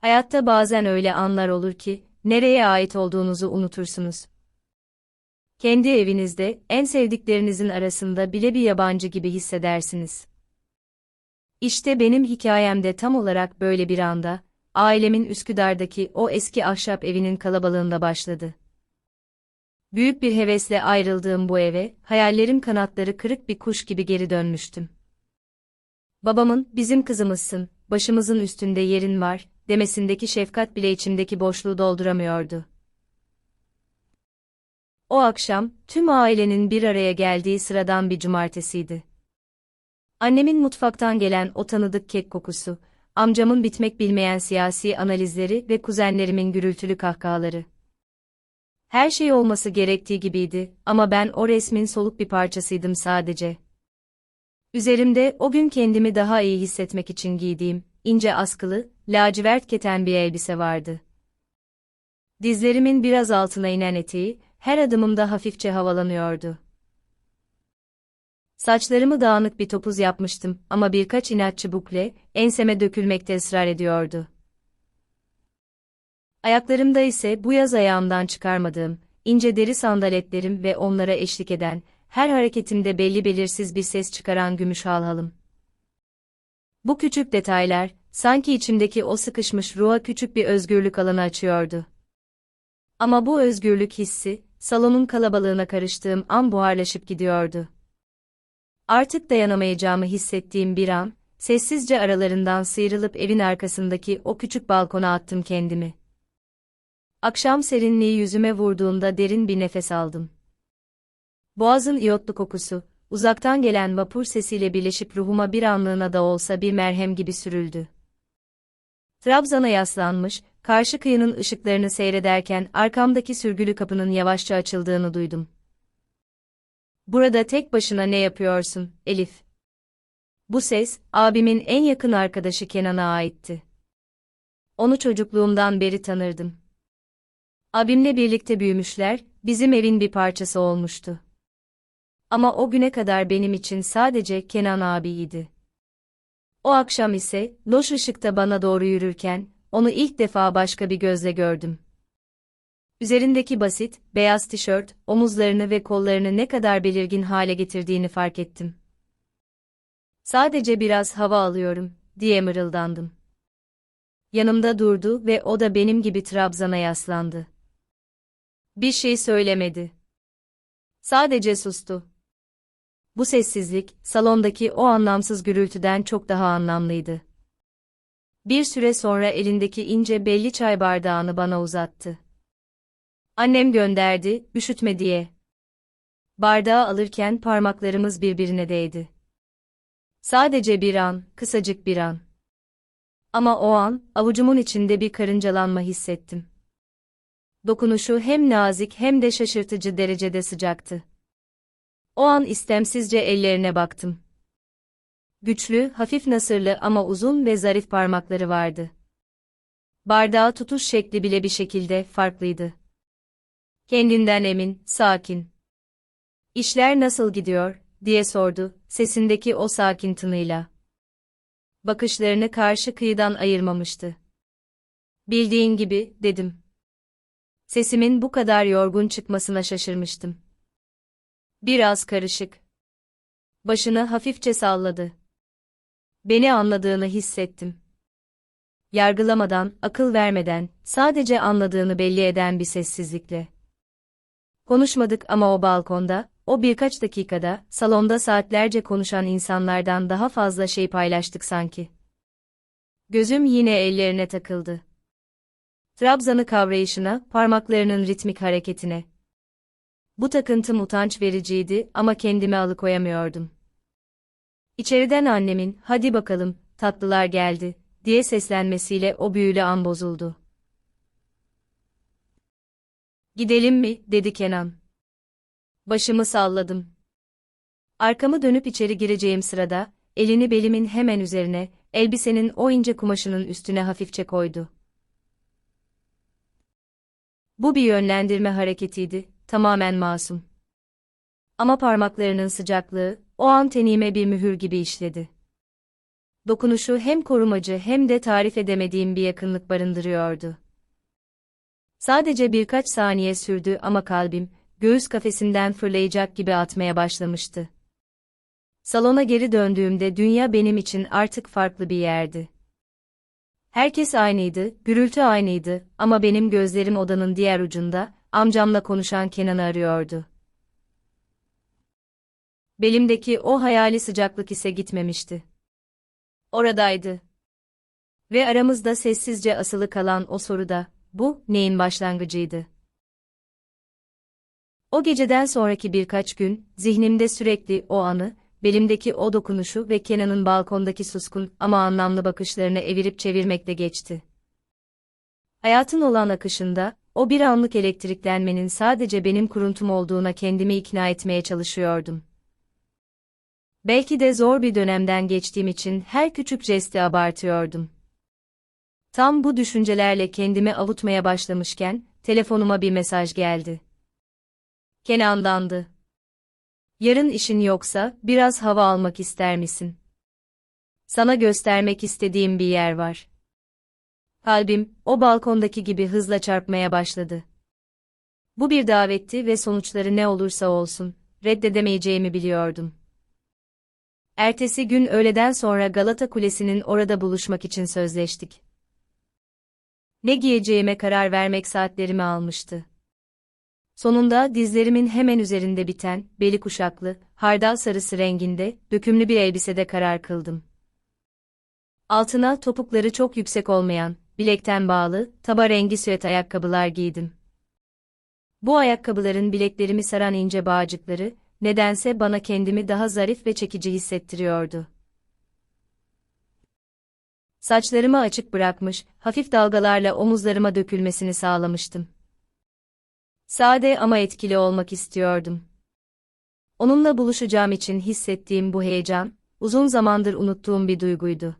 Hayatta bazen öyle anlar olur ki, nereye ait olduğunuzu unutursunuz. Kendi evinizde, en sevdiklerinizin arasında bile bir yabancı gibi hissedersiniz. İşte benim hikayemde tam olarak böyle bir anda, ailemin Üsküdar'daki o eski ahşap evinin kalabalığında başladı. Büyük bir hevesle ayrıldığım bu eve, hayallerim kanatları kırık bir kuş gibi geri dönmüştüm. Babamın, bizim kızımızsın, başımızın üstünde yerin var, demesindeki şefkat bile içimdeki boşluğu dolduramıyordu. O akşam, tüm ailenin bir araya geldiği sıradan bir cumartesiydi. Annemin mutfaktan gelen o tanıdık kek kokusu, amcamın bitmek bilmeyen siyasi analizleri ve kuzenlerimin gürültülü kahkahaları. Her şey olması gerektiği gibiydi ama ben o resmin soluk bir parçasıydım sadece. Üzerimde o gün kendimi daha iyi hissetmek için giydiğim, ince askılı, lacivert keten bir elbise vardı. Dizlerimin biraz altına inen eteği, her adımımda hafifçe havalanıyordu. Saçlarımı dağınık bir topuz yapmıştım ama birkaç inatçı bukle, enseme dökülmekte ısrar ediyordu. Ayaklarımda ise bu yaz ayağımdan çıkarmadığım, ince deri sandaletlerim ve onlara eşlik eden, her hareketimde belli belirsiz bir ses çıkaran gümüş halhalım. Bu küçük detaylar, sanki içimdeki o sıkışmış ruha küçük bir özgürlük alanı açıyordu. Ama bu özgürlük hissi, salonun kalabalığına karıştığım an buharlaşıp gidiyordu. Artık dayanamayacağımı hissettiğim bir an, sessizce aralarından sıyrılıp evin arkasındaki o küçük balkona attım kendimi. Akşam serinliği yüzüme vurduğunda derin bir nefes aldım. Boğazın iyotlu kokusu, uzaktan gelen vapur sesiyle birleşip ruhuma bir anlığına da olsa bir merhem gibi sürüldü. Trabzan'a yaslanmış, karşı kıyının ışıklarını seyrederken arkamdaki sürgülü kapının yavaşça açıldığını duydum. Burada tek başına ne yapıyorsun, Elif? Bu ses, abimin en yakın arkadaşı Kenan'a aitti. Onu çocukluğumdan beri tanırdım. Abimle birlikte büyümüşler, bizim evin bir parçası olmuştu. Ama o güne kadar benim için sadece Kenan abiydi. O akşam ise, loş ışıkta bana doğru yürürken, onu ilk defa başka bir gözle gördüm. Üzerindeki basit, beyaz tişört, omuzlarını ve kollarını ne kadar belirgin hale getirdiğini fark ettim. Sadece biraz hava alıyorum, diye mırıldandım. Yanımda durdu ve o da benim gibi Trabzan'a yaslandı. Bir şey söylemedi. Sadece sustu. Bu sessizlik, salondaki o anlamsız gürültüden çok daha anlamlıydı. Bir süre sonra elindeki ince belli çay bardağını bana uzattı. Annem gönderdi, üşütme diye. Bardağı alırken parmaklarımız birbirine değdi. Sadece bir an, kısacık bir an. Ama o an, avucumun içinde bir karıncalanma hissettim. Dokunuşu hem nazik hem de şaşırtıcı derecede sıcaktı. O an istemsizce ellerine baktım. Güçlü, hafif nasırlı ama uzun ve zarif parmakları vardı. Bardağı tutuş şekli bile bir şekilde farklıydı. Kendinden emin, sakin. İşler nasıl gidiyor, diye sordu, sesindeki o sakin tınıyla. Bakışlarını karşı kıyıdan ayırmamıştı. Bildiğin gibi, dedim. Sesimin bu kadar yorgun çıkmasına şaşırmıştım. Biraz karışık. Başını hafifçe salladı. Beni anladığını hissettim. Yargılamadan, akıl vermeden, sadece anladığını belli eden bir sessizlikle. Konuşmadık ama o balkonda, o birkaç dakikada, salonda saatlerce konuşan insanlardan daha fazla şey paylaştık sanki. Gözüm yine ellerine takıldı. Trabzan'ı kavrayışına, parmaklarının ritmik hareketine. Bu takıntım utanç vericiydi ama kendimi alıkoyamıyordum. İçeriden annemin, hadi bakalım, tatlılar geldi, diye seslenmesiyle o büyülü an bozuldu. Gidelim mi, dedi Kenan. Başımı salladım. Arkamı dönüp içeri gireceğim sırada, elini belimin hemen üzerine, elbisenin o ince kumaşının üstüne hafifçe koydu. Bu bir yönlendirme hareketiydi, tamamen masum. Ama parmaklarının sıcaklığı, o an tenime bir mühür gibi işledi. Dokunuşu hem korumacı hem de tarif edemediğim bir yakınlık barındırıyordu. Sadece birkaç saniye sürdü ama kalbim, göğüs kafesinden fırlayacak gibi atmaya başlamıştı. Salona geri döndüğümde dünya benim için artık farklı bir yerdi. Herkes aynıydı, gürültü aynıydı ama benim gözlerim odanın diğer ucunda, amcamla konuşan Kenan'ı arıyordu. Belimdeki o hayali sıcaklık ise gitmemişti. Oradaydı. Ve aramızda sessizce asılı kalan o soruda, bu, neyin başlangıcıydı? O geceden sonraki birkaç gün, zihnimde sürekli o anı, belimdeki o dokunuşu ve Kenan'ın balkondaki suskun ama anlamlı bakışlarını evirip çevirmekle geçti. Hayatın olan akışında, o bir anlık elektriklenmenin sadece benim kuruntum olduğuna kendimi ikna etmeye çalışıyordum. Belki de zor bir dönemden geçtiğim için her küçük jesti abartıyordum. Tam bu düşüncelerle kendimi avutmaya başlamışken, telefonuma bir mesaj geldi. Kenan'dandı. Yarın işin yoksa, biraz hava almak ister misin? Sana göstermek istediğim bir yer var. Kalbim, o balkondaki gibi hızla çarpmaya başladı. Bu bir davetti ve sonuçları ne olursa olsun, reddedemeyeceğimi biliyordum. Ertesi gün öğleden sonra Galata Kulesi'nin orada buluşmak için sözleştik. Ne giyeceğime karar vermek saatlerimi almıştı. Sonunda dizlerimin hemen üzerinde biten, beli kuşaklı, hardal sarısı renginde, dökümlü bir elbisede karar kıldım. Altına topukları çok yüksek olmayan, bilekten bağlı, taba rengi süet ayakkabılar giydim. Bu ayakkabıların bileklerimi saran ince bağcıkları, nedense bana kendimi daha zarif ve çekici hissettiriyordu. Saçlarımı açık bırakmış, hafif dalgalarla omuzlarıma dökülmesini sağlamıştım. Sade ama etkili olmak istiyordum. Onunla buluşacağım için hissettiğim bu heyecan, uzun zamandır unuttuğum bir duyguydu.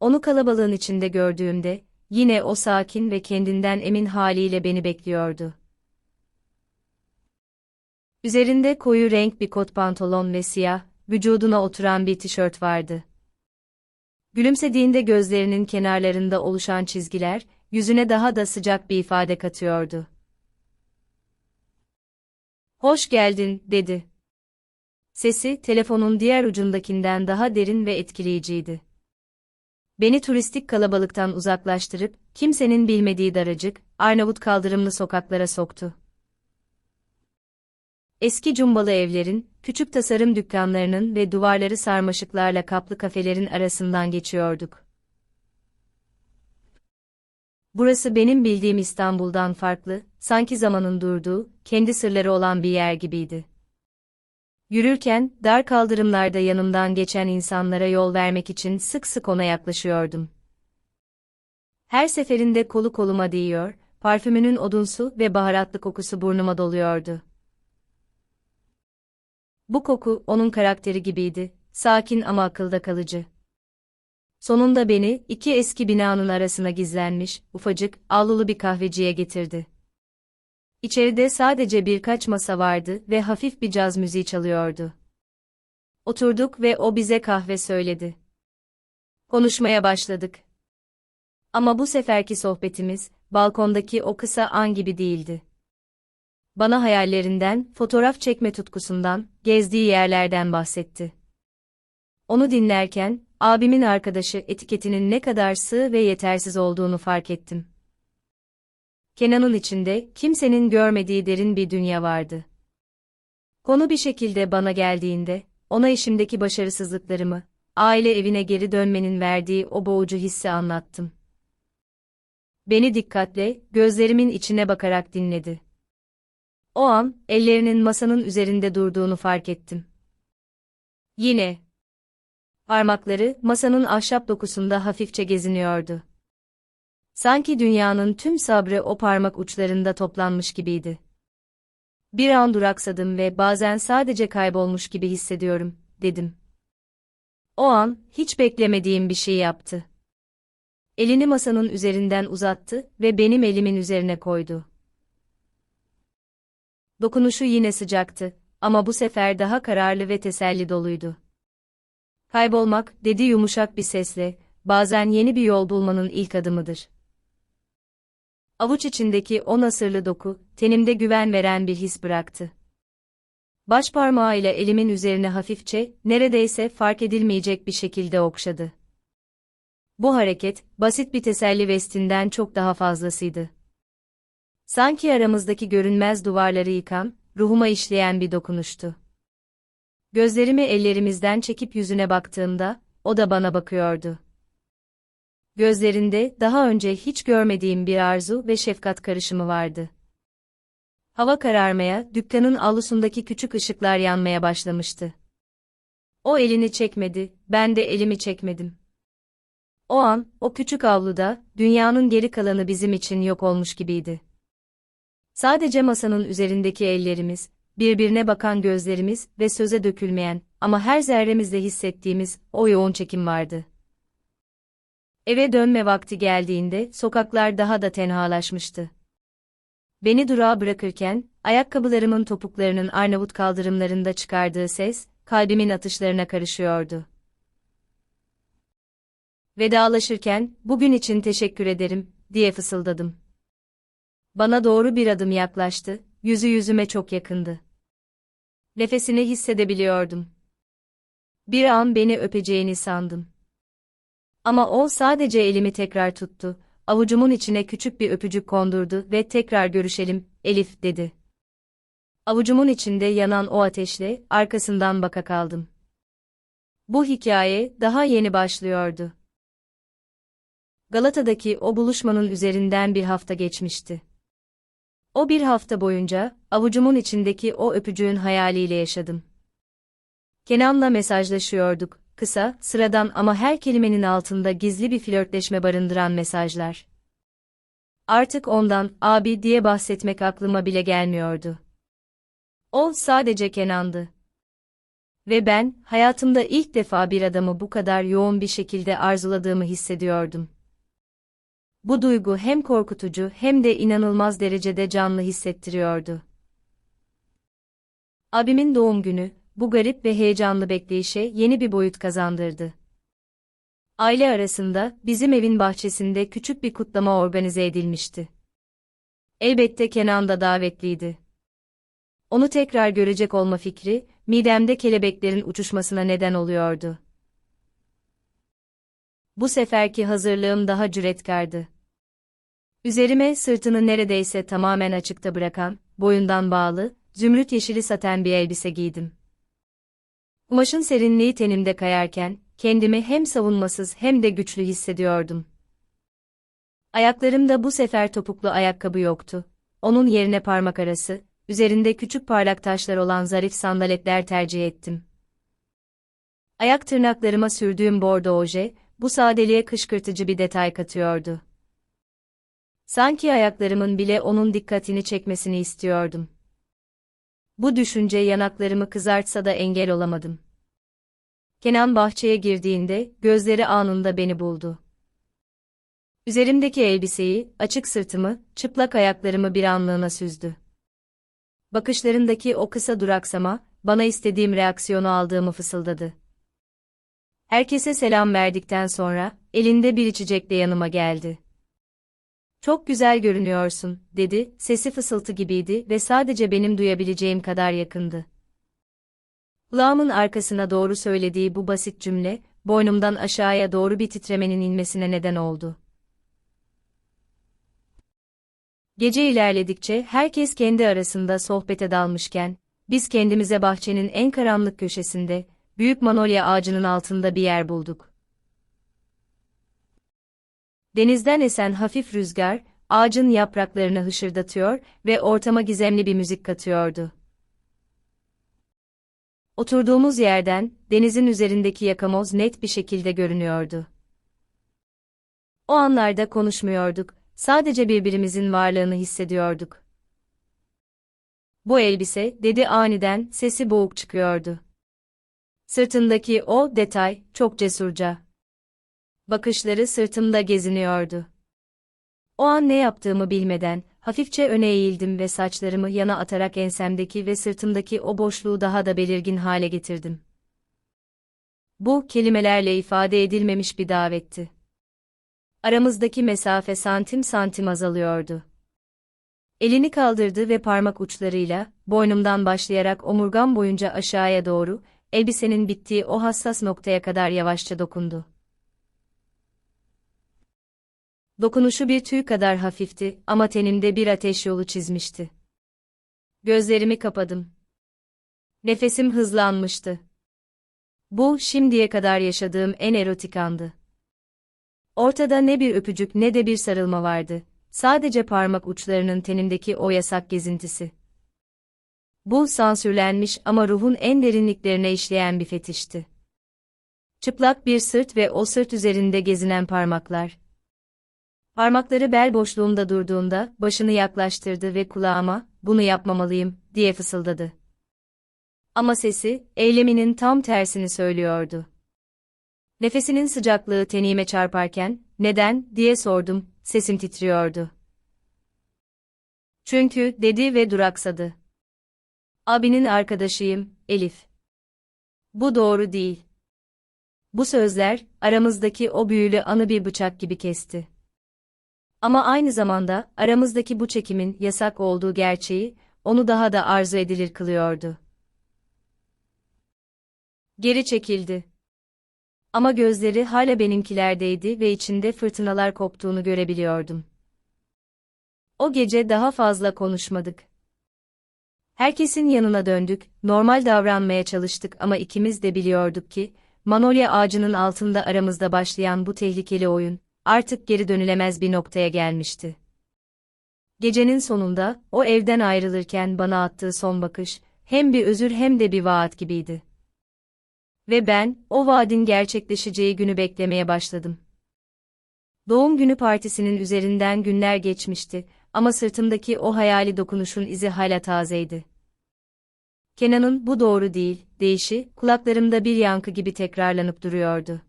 Onu kalabalığın içinde gördüğümde, yine o sakin ve kendinden emin haliyle beni bekliyordu. Üzerinde koyu renk bir kot pantolon ve siyah, vücuduna oturan bir tişört vardı. Gülümsediğinde gözlerinin kenarlarında oluşan çizgiler, yüzüne daha da sıcak bir ifade katıyordu. Hoş geldin, dedi. Sesi, telefonun diğer ucundakinden daha derin ve etkileyiciydi. Beni turistik kalabalıktan uzaklaştırıp, kimsenin bilmediği daracık, Arnavut kaldırımlı sokaklara soktu. Eski cumbalı evlerin, küçük tasarım dükkanlarının ve duvarları sarmaşıklarla kaplı kafelerin arasından geçiyorduk. Burası benim bildiğim İstanbul'dan farklı, sanki zamanın durduğu, kendi sırları olan bir yer gibiydi. Yürürken, dar kaldırımlarda yanımdan geçen insanlara yol vermek için sık sık ona yaklaşıyordum. Her seferinde kolu koluma değiyor, parfümünün odunsu ve baharatlı kokusu burnuma doluyordu. Bu koku, onun karakteri gibiydi, sakin ama akılda kalıcı. Sonunda beni, iki eski binanın arasına gizlenmiş, ufacık, avlulu bir kahveciye getirdi. İçeride sadece birkaç masa vardı ve hafif bir caz müziği çalıyordu. Oturduk ve o bize kahve söyledi. Konuşmaya başladık. Ama bu seferki sohbetimiz, balkondaki o kısa an gibi değildi. Bana hayallerinden, fotoğraf çekme tutkusundan, gezdiği yerlerden bahsetti. Onu dinlerken, abimin arkadaşı etiketinin ne kadar sığ ve yetersiz olduğunu fark ettim. Kenan'ın içinde kimsenin görmediği derin bir dünya vardı. Konu bir şekilde bana geldiğinde, ona işimdeki başarısızlıklarımı, aile evine geri dönmenin verdiği o boğucu hissi anlattım. Beni dikkatle, gözlerimin içine bakarak dinledi. O an, ellerinin masanın üzerinde durduğunu fark ettim. Yine. Parmakları, masanın ahşap dokusunda hafifçe geziniyordu. Sanki dünyanın tüm sabrı o parmak uçlarında toplanmış gibiydi. Bir an duraksadım ve bazen sadece kaybolmuş gibi hissediyorum, dedim. O an, hiç beklemediğim bir şey yaptı. Elini masanın üzerinden uzattı ve benim elimin üzerine koydu. Dokunuşu yine sıcaktı ama bu sefer daha kararlı ve teselli doluydu. Kaybolmak, dedi yumuşak bir sesle, bazen yeni bir yol bulmanın ilk adımıdır. Avuç içindeki o nasırlı doku, tenimde güven veren bir his bıraktı. Baş parmağıyla elimin üzerine hafifçe, neredeyse fark edilmeyecek bir şekilde okşadı. Bu hareket, basit bir teselli vestinden çok daha fazlasıydı. Sanki aramızdaki görünmez duvarları yıkan, ruhuma işleyen bir dokunuştu. Gözlerimi ellerimizden çekip yüzüne baktığımda, o da bana bakıyordu. Gözlerinde daha önce hiç görmediğim bir arzu ve şefkat karışımı vardı. Hava kararmaya, dükkanın avlusundaki küçük ışıklar yanmaya başlamıştı. O elini çekmedi, ben de elimi çekmedim. O an, o küçük avluda, dünyanın geri kalanı bizim için yok olmuş gibiydi. Sadece masanın üzerindeki ellerimiz, birbirine bakan gözlerimiz ve söze dökülmeyen ama her zerremizde hissettiğimiz o yoğun çekim vardı. Eve dönme vakti geldiğinde sokaklar daha da tenhalaşmıştı. Beni durağa bırakırken, ayakkabılarımın topuklarının Arnavut kaldırımlarında çıkardığı ses, kalbimin atışlarına karışıyordu. Vedalaşırken, bugün için teşekkür ederim, diye fısıldadım. Bana doğru bir adım yaklaştı, yüzü yüzüme çok yakındı. Nefesini hissedebiliyordum. Bir an beni öpeceğini sandım. Ama o sadece elimi tekrar tuttu, avucumun içine küçük bir öpücük kondurdu ve tekrar görüşelim, Elif, dedi. Avucumun içinde yanan o ateşle, arkasından baka kaldım. Bu hikaye, daha yeni başlıyordu. Galata'daki o buluşmanın üzerinden bir hafta geçmişti. O bir hafta boyunca, avucumun içindeki o öpücüğün hayaliyle yaşadım. Kenan'la mesajlaşıyorduk, kısa, sıradan ama her kelimenin altında gizli bir flörtleşme barındıran mesajlar. Artık ondan, abi diye bahsetmek aklıma bile gelmiyordu. O sadece Kenan'dı. Ve ben, hayatımda ilk defa bir adamı bu kadar yoğun bir şekilde arzuladığımı hissediyordum. Bu duygu hem korkutucu hem de inanılmaz derecede canlı hissettiriyordu. Abimin doğum günü, bu garip ve heyecanlı bekleyişe yeni bir boyut kazandırdı. Aile arasında, bizim evin bahçesinde küçük bir kutlama organize edilmişti. Elbette Kenan da davetliydi. Onu tekrar görecek olma fikri, midemde kelebeklerin uçuşmasına neden oluyordu. Bu seferki hazırlığım daha cüretkardı. Üzerime sırtını neredeyse tamamen açıkta bırakan, boyundan bağlı, zümrüt yeşili saten bir elbise giydim. Kumaşın serinliği tenimde kayarken, kendimi hem savunmasız hem de güçlü hissediyordum. Ayaklarımda bu sefer topuklu ayakkabı yoktu. Onun yerine parmak arası, üzerinde küçük parlak taşlar olan zarif sandaletler tercih ettim. Ayak tırnaklarıma sürdüğüm bordo oje, bu sadeliğe kışkırtıcı bir detay katıyordu. Sanki ayaklarımın bile onun dikkatini çekmesini istiyordum. Bu düşünce yanaklarımı kızartsa da engel olamadım. Kenan bahçeye girdiğinde gözleri anında beni buldu. Üzerimdeki elbiseyi, açık sırtımı, çıplak ayaklarımı bir anlığına süzdü. Bakışlarındaki o kısa duraksama, bana istediğim reaksiyonu aldığımı fısıldadı. Herkese selam verdikten sonra, elinde bir içecekle yanıma geldi. Çok güzel görünüyorsun, dedi, sesi fısıltı gibiydi ve sadece benim duyabileceğim kadar yakındı. Kulağımın arkasına doğru söylediği bu basit cümle, boynumdan aşağıya doğru bir titremenin inmesine neden oldu. Gece ilerledikçe herkes kendi arasında sohbete dalmışken, biz kendimize bahçenin en karanlık köşesinde, büyük manolya ağacının altında bir yer bulduk. Denizden esen hafif rüzgar, ağacın yapraklarını hışırdatıyor ve ortama gizemli bir müzik katıyordu. Oturduğumuz yerden, denizin üzerindeki yakamoz net bir şekilde görünüyordu. O anlarda konuşmuyorduk, sadece birbirimizin varlığını hissediyorduk. Bu elbise, dedi aniden, sesi boğuk çıkıyordu. Sırtındaki o detay, çok cesurca. Bakışları sırtımda geziniyordu. O an ne yaptığımı bilmeden, hafifçe öne eğildim ve saçlarımı yana atarak ensemdeki ve sırtımdaki o boşluğu daha da belirgin hale getirdim. Bu, kelimelerle ifade edilmemiş bir davetti. Aramızdaki mesafe santim santim azalıyordu. Elini kaldırdı ve parmak uçlarıyla, boynumdan başlayarak omurgam boyunca aşağıya doğru, elbisenin bittiği o hassas noktaya kadar yavaşça dokundu. Dokunuşu bir tüy kadar hafifti ama tenimde bir ateş yolu çizmişti. Gözlerimi kapadım. Nefesim hızlanmıştı. Bu, şimdiye kadar yaşadığım en erotik andı. Ortada ne bir öpücük ne de bir sarılma vardı. Sadece parmak uçlarının tenimdeki o yasak gezintisi. Bu sansürlenmiş ama ruhun en derinliklerine işleyen bir fetişti. Çıplak bir sırt ve o sırt üzerinde gezinen parmaklar. Parmakları bel boşluğumda durduğunda başını yaklaştırdı ve kulağıma, bunu yapmamalıyım, diye fısıldadı. Ama sesi, eyleminin tam tersini söylüyordu. Nefesinin sıcaklığı teniğime çarparken, neden, diye sordum, sesim titriyordu. Çünkü, dedi ve duraksadı. Abinin arkadaşıyım, Elif. Bu doğru değil. Bu sözler, aramızdaki o büyülü anı bir bıçak gibi kesti. Ama aynı zamanda, aramızdaki bu çekimin yasak olduğu gerçeği, onu daha da arzu edilir kılıyordu. Geri çekildi. Ama gözleri hala benimkilerdeydi ve içinde fırtınalar koptuğunu görebiliyordum. O gece daha fazla konuşmadık. Herkesin yanına döndük, normal davranmaya çalıştık ama ikimiz de biliyorduk ki, Manolya ağacının altında aramızda başlayan bu tehlikeli oyun, artık geri dönülemez bir noktaya gelmişti. Gecenin sonunda, o evden ayrılırken bana attığı son bakış, hem bir özür hem de bir vaat gibiydi. Ve ben, o vaadin gerçekleşeceği günü beklemeye başladım. Doğum günü partisinin üzerinden günler geçmişti ama sırtımdaki o hayali dokunuşun izi hala tazeydi. Kenan'ın bu doğru değil, deyişi, kulaklarımda bir yankı gibi tekrarlanıp duruyordu.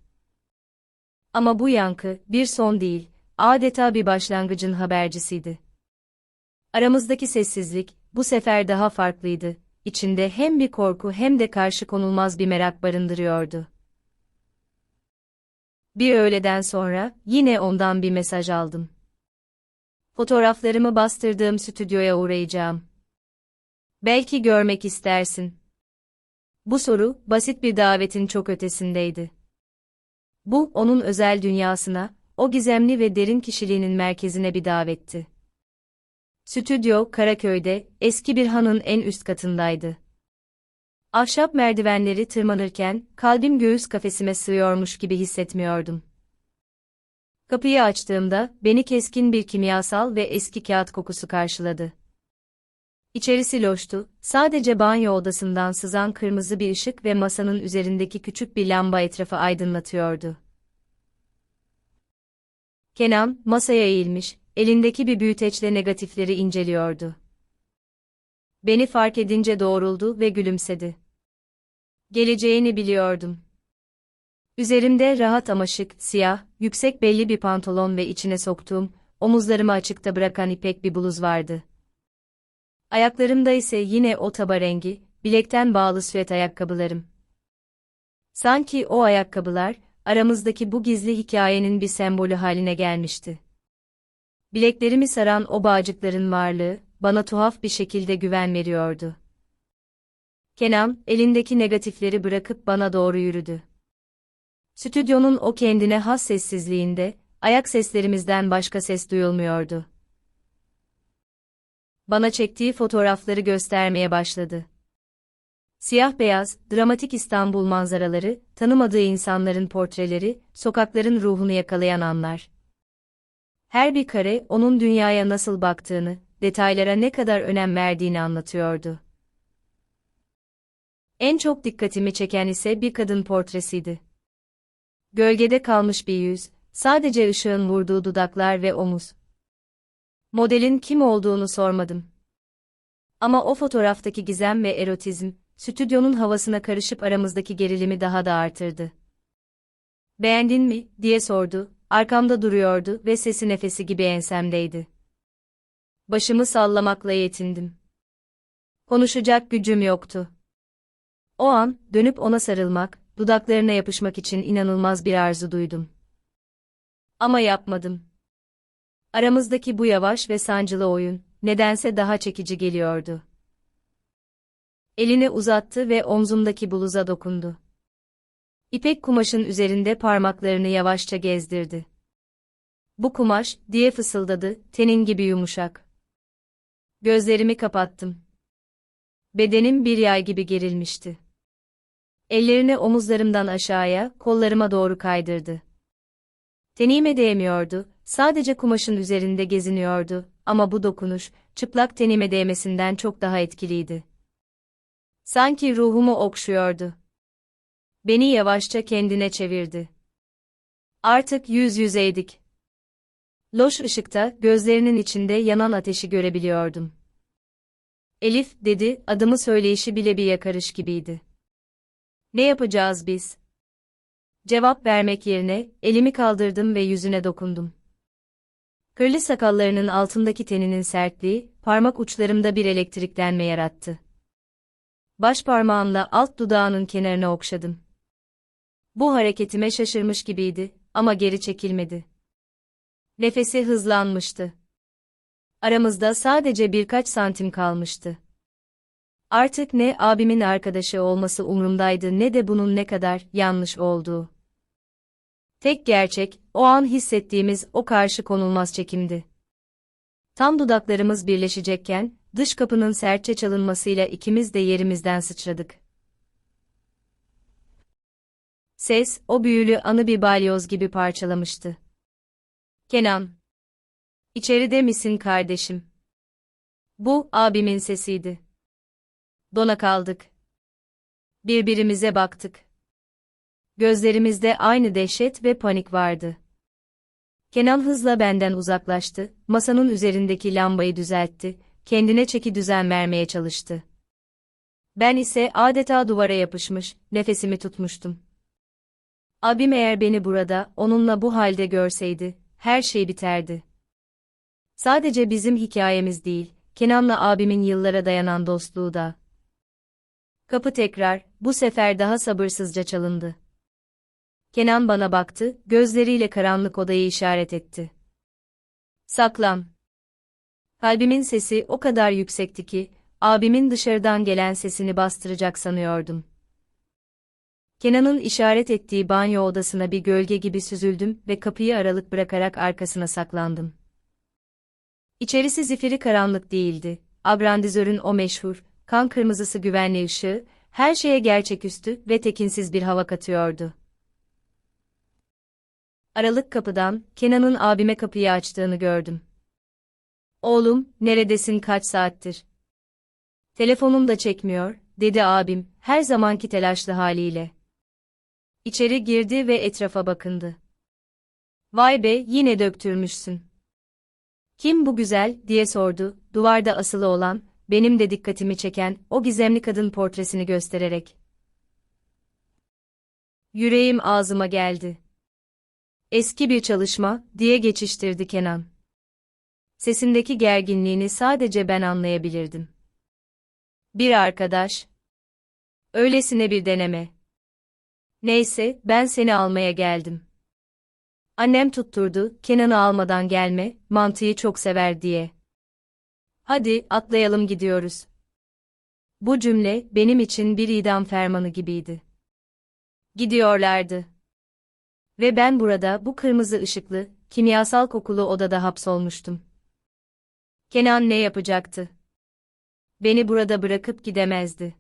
Ama bu yankı, bir son değil, adeta bir başlangıcın habercisiydi. Aramızdaki sessizlik, bu sefer daha farklıydı, içinde hem bir korku hem de karşı konulmaz bir merak barındırıyordu. Bir öğleden sonra, yine ondan bir mesaj aldım. Fotoğraflarımı bastırdığım stüdyoya uğrayacağım. Belki görmek istersin. Bu soru, basit bir davetin çok ötesindeydi. Bu, onun özel dünyasına, o gizemli ve derin kişiliğinin merkezine bir davetti. Stüdyo, Karaköy'de, eski bir hanın en üst katındaydı. Ahşap merdivenleri tırmanırken, kalbim göğüs kafesime sığıyormuş gibi hissetmiyordum. Kapıyı açtığımda, beni keskin bir kimyasal ve eski kağıt kokusu karşıladı. İçerisi loştu, sadece banyo odasından sızan kırmızı bir ışık ve masanın üzerindeki küçük bir lamba etrafı aydınlatıyordu. Kenan, masaya eğilmiş, elindeki bir büyüteçle negatifleri inceliyordu. Beni fark edince doğruldu ve gülümsedi. Geleceğini biliyordum. Üzerimde rahat ama şık, siyah, yüksek belli bir pantolon ve içine soktuğum, omuzlarımı açıkta bırakan ipek bir bluz vardı. Ayaklarımda ise yine o taba rengi, bilekten bağlı süet ayakkabılarım. Sanki o ayakkabılar, aramızdaki bu gizli hikayenin bir sembolü haline gelmişti. Bileklerimi saran o bağcıkların varlığı, bana tuhaf bir şekilde güven veriyordu. Kenan, elindeki negatifleri bırakıp bana doğru yürüdü. Stüdyonun o kendine has sessizliğinde, ayak seslerimizden başka ses duyulmuyordu. Bana çektiği fotoğrafları göstermeye başladı. Siyah beyaz, dramatik İstanbul manzaraları, tanımadığı insanların portreleri, sokakların ruhunu yakalayan anlar. Her bir kare, onun dünyaya nasıl baktığını, detaylara ne kadar önem verdiğini anlatıyordu. En çok dikkatimi çeken ise bir kadın portresiydi. Gölgede kalmış bir yüz, sadece ışığın vurduğu dudaklar ve omuz. Modelin kim olduğunu sormadım. Ama o fotoğraftaki gizem ve erotizm, stüdyonun havasına karışıp aramızdaki gerilimi daha da artırdı. Beğendin mi, diye sordu, arkamda duruyordu ve sesi nefesi gibi ensemdeydi. Başımı sallamakla yetindim. Konuşacak gücüm yoktu. O an, dönüp ona sarılmak, dudaklarına yapışmak için inanılmaz bir arzu duydum. Ama yapmadım. Aramızdaki bu yavaş ve sancılı oyun, nedense daha çekici geliyordu. Elini uzattı ve omzumdaki bluza dokundu. İpek kumaşın üzerinde parmaklarını yavaşça gezdirdi. Bu kumaş, diye fısıldadı, tenin gibi yumuşak. Gözlerimi kapattım. Bedenim bir yay gibi gerilmişti. Ellerini omuzlarımdan aşağıya, kollarıma doğru kaydırdı. Tenime değmiyordu, sadece kumaşın üzerinde geziniyordu ama bu dokunuş, çıplak tenime değmesinden çok daha etkiliydi. Sanki ruhumu okşuyordu. Beni yavaşça kendine çevirdi. Artık yüz yüzeydik. Loş ışıkta gözlerinin içinde yanan ateşi görebiliyordum. Elif, dedi, adımı söyleyişi bile bir yakarış gibiydi. Ne yapacağız biz? Cevap vermek yerine, elimi kaldırdım ve yüzüne dokundum. Kırlı sakallarının altındaki teninin sertliği, parmak uçlarımda bir elektriklenme yarattı. Baş parmağımla alt dudağının kenarına okşadım. Bu hareketime şaşırmış gibiydi ama geri çekilmedi. Nefesi hızlanmıştı. Aramızda sadece birkaç santim kalmıştı. Artık ne abimin arkadaşı olması umurumdaydı ne de bunun ne kadar yanlış olduğu. Tek gerçek, o an hissettiğimiz o karşı konulmaz çekimdi. Tam dudaklarımız birleşecekken, dış kapının sertçe çalınmasıyla ikimiz de yerimizden sıçradık. Ses, o büyülü anı bir balyoz gibi parçalamıştı. Kenan. İçeride misin kardeşim? Bu, abimin sesiydi. Dona kaldık. Birbirimize baktık. Gözlerimizde aynı dehşet ve panik vardı. Kenan hızla benden uzaklaştı, masanın üzerindeki lambayı düzeltti, kendine çeki düzen vermeye çalıştı. Ben ise adeta duvara yapışmış, nefesimi tutmuştum. Abim eğer beni burada, onunla bu halde görseydi, her şey biterdi. Sadece bizim hikayemiz değil, Kenan'la abimin yıllara dayanan dostluğu da. Kapı tekrar, bu sefer daha sabırsızca çalındı. Kenan bana baktı, gözleriyle karanlık odayı işaret etti. Saklan. Kalbimin sesi o kadar yüksekti ki, abimin dışarıdan gelen sesini bastıracak sanıyordum. Kenan'ın işaret ettiği banyo odasına bir gölge gibi süzüldüm ve kapıyı aralık bırakarak arkasına saklandım. İçerisi zifiri karanlık değildi. Abrandizörün o meşhur, kan kırmızısı güvenli ışığı, her şeye gerçeküstü ve tekinsiz bir hava katıyordu. Aralık kapıdan, Kenan'ın abime kapıyı açtığını gördüm. Oğlum, neredesin kaç saattir? Telefonum da çekmiyor, dedi abim, her zamanki telaşlı haliyle. İçeri girdi ve etrafa bakındı. Vay be, yine döktürmüşsün. Kim bu güzel, diye sordu, duvarda asılı olan, benim de dikkatimi çeken, o gizemli kadın portresini göstererek. Yüreğim ağzıma geldi. Eski bir çalışma, diye geçiştirdi Kenan. Sesindeki gerginliğini sadece ben anlayabilirdim. Bir arkadaş. Öylesine bir deneme. Neyse, ben seni almaya geldim. Annem tutturdu, Kenan'ı almadan gelme, mantıyı çok sever diye. Hadi, atlayalım gidiyoruz. Bu cümle, benim için bir idam fermanı gibiydi. Gidiyorlardı. Ve ben burada, bu kırmızı ışıklı, kimyasal kokulu odada hapsolmuştum. Kenan ne yapacaktı? Beni burada bırakıp gidemezdi.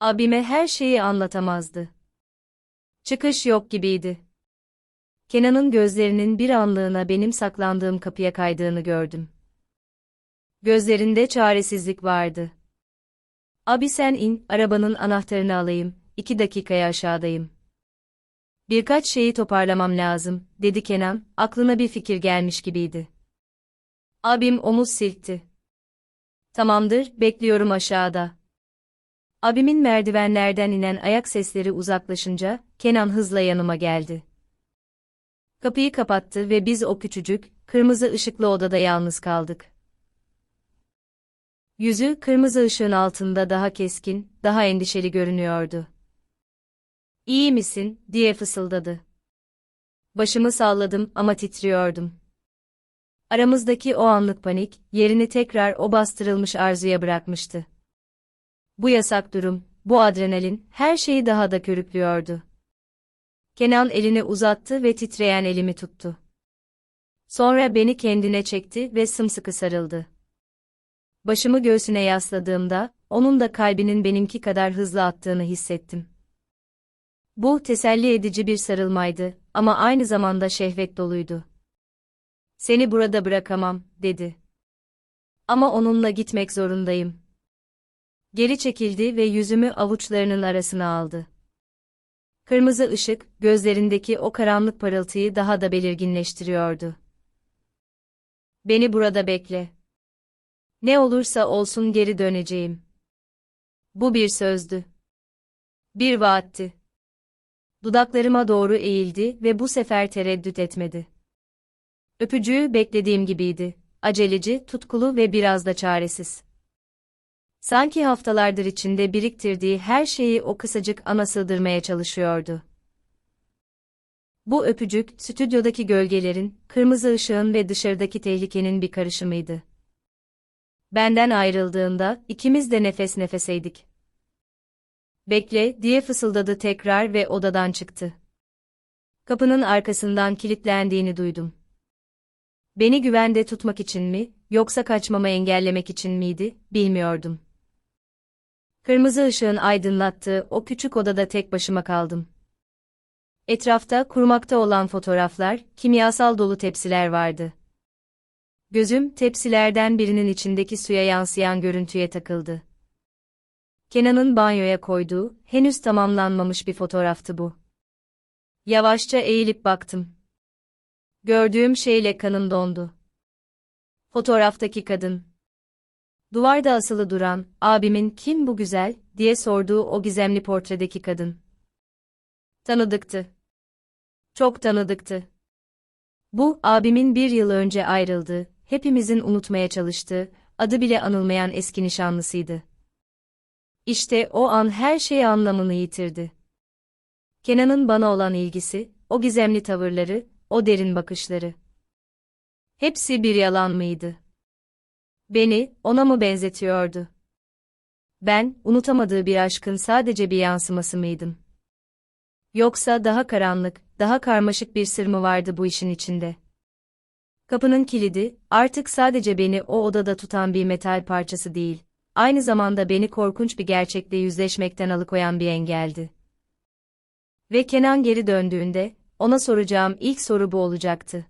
Abime her şeyi anlatamazdı. Çıkış yok gibiydi. Kenan'ın gözlerinin bir anlığına benim saklandığım kapıya kaydığını gördüm. Gözlerinde çaresizlik vardı. Abi sen in, arabanın anahtarını alayım, iki dakikaya aşağıdayım. Birkaç şeyi toparlamam lazım, dedi Kenan, aklına bir fikir gelmiş gibiydi. Abim omuz silkti. Tamamdır, bekliyorum aşağıda. Abimin merdivenlerden inen ayak sesleri uzaklaşınca, Kenan hızla yanıma geldi. Kapıyı kapattı ve biz o küçücük, kırmızı ışıklı odada yalnız kaldık. Yüzü kırmızı ışığın altında daha keskin, daha endişeli görünüyordu. İyi misin, diye fısıldadı. Başımı salladım ama titriyordum. Aramızdaki o anlık panik, yerini tekrar o bastırılmış arzuya bırakmıştı. Bu yasak durum, bu adrenalin, her şeyi daha da körüklüyordu. Kenan elini uzattı ve titreyen elimi tuttu. Sonra beni kendine çekti ve sımsıkı sarıldı. Başımı göğsüne yasladığımda, onun da kalbinin benimki kadar hızlı attığını hissettim. Bu teselli edici bir sarılmaydı ama aynı zamanda şehvet doluydu. Seni burada bırakamam, dedi. Ama onunla gitmek zorundayım. Geri çekildi ve yüzümü avuçlarının arasına aldı. Kırmızı ışık, gözlerindeki o karanlık parıltıyı daha da belirginleştiriyordu. Beni burada bekle. Ne olursa olsun geri döneceğim. Bu bir sözdü. Bir vaatti. Dudaklarıma doğru eğildi ve bu sefer tereddüt etmedi. Öpücüğü beklediğim gibiydi. Aceleci, tutkulu ve biraz da çaresiz. Sanki haftalardır içinde biriktirdiği her şeyi o kısacık ana sığdırmaya çalışıyordu. Bu öpücük, stüdyodaki gölgelerin, kırmızı ışığın ve dışarıdaki tehlikenin bir karışımıydı. Benden ayrıldığında, ikimiz de nefes nefeseydik. Bekle, diye fısıldadı tekrar ve odadan çıktı. Kapının arkasından kilitlendiğini duydum. Beni güvende tutmak için mi, yoksa kaçmamı engellemek için miydi, bilmiyordum. Kırmızı ışığın aydınlattığı o küçük odada tek başıma kaldım. Etrafta kurumakta olan fotoğraflar, kimyasal dolu tepsiler vardı. Gözüm tepsilerden birinin içindeki suya yansıyan görüntüye takıldı. Kenan'ın banyoya koyduğu, henüz tamamlanmamış bir fotoğraftı bu. Yavaşça eğilip baktım. Gördüğüm şeyle kanım dondu. Fotoğraftaki kadın. Duvarda asılı duran, abimin kim bu güzel, diye sorduğu o gizemli portredeki kadın. Tanıdıktı. Çok tanıdıktı. Bu, abimin bir yıl önce ayrıldığı, hepimizin unutmaya çalıştığı, adı bile anılmayan eski nişanlısıydı. İşte o an her şey anlamını yitirdi. Kenan'ın bana olan ilgisi, o gizemli tavırları, o derin bakışları. Hepsi bir yalan mıydı? Beni, ona mı benzetiyordu? Ben, unutamadığı bir aşkın sadece bir yansıması mıydım? Yoksa daha karanlık, daha karmaşık bir sır mı vardı bu işin içinde? Kapının kilidi, artık sadece beni o odada tutan bir metal parçası değil, aynı zamanda beni korkunç bir gerçekle yüzleşmekten alıkoyan bir engeldi. Ve Kenan geri döndüğünde, ona soracağım ilk soru bu olacaktı.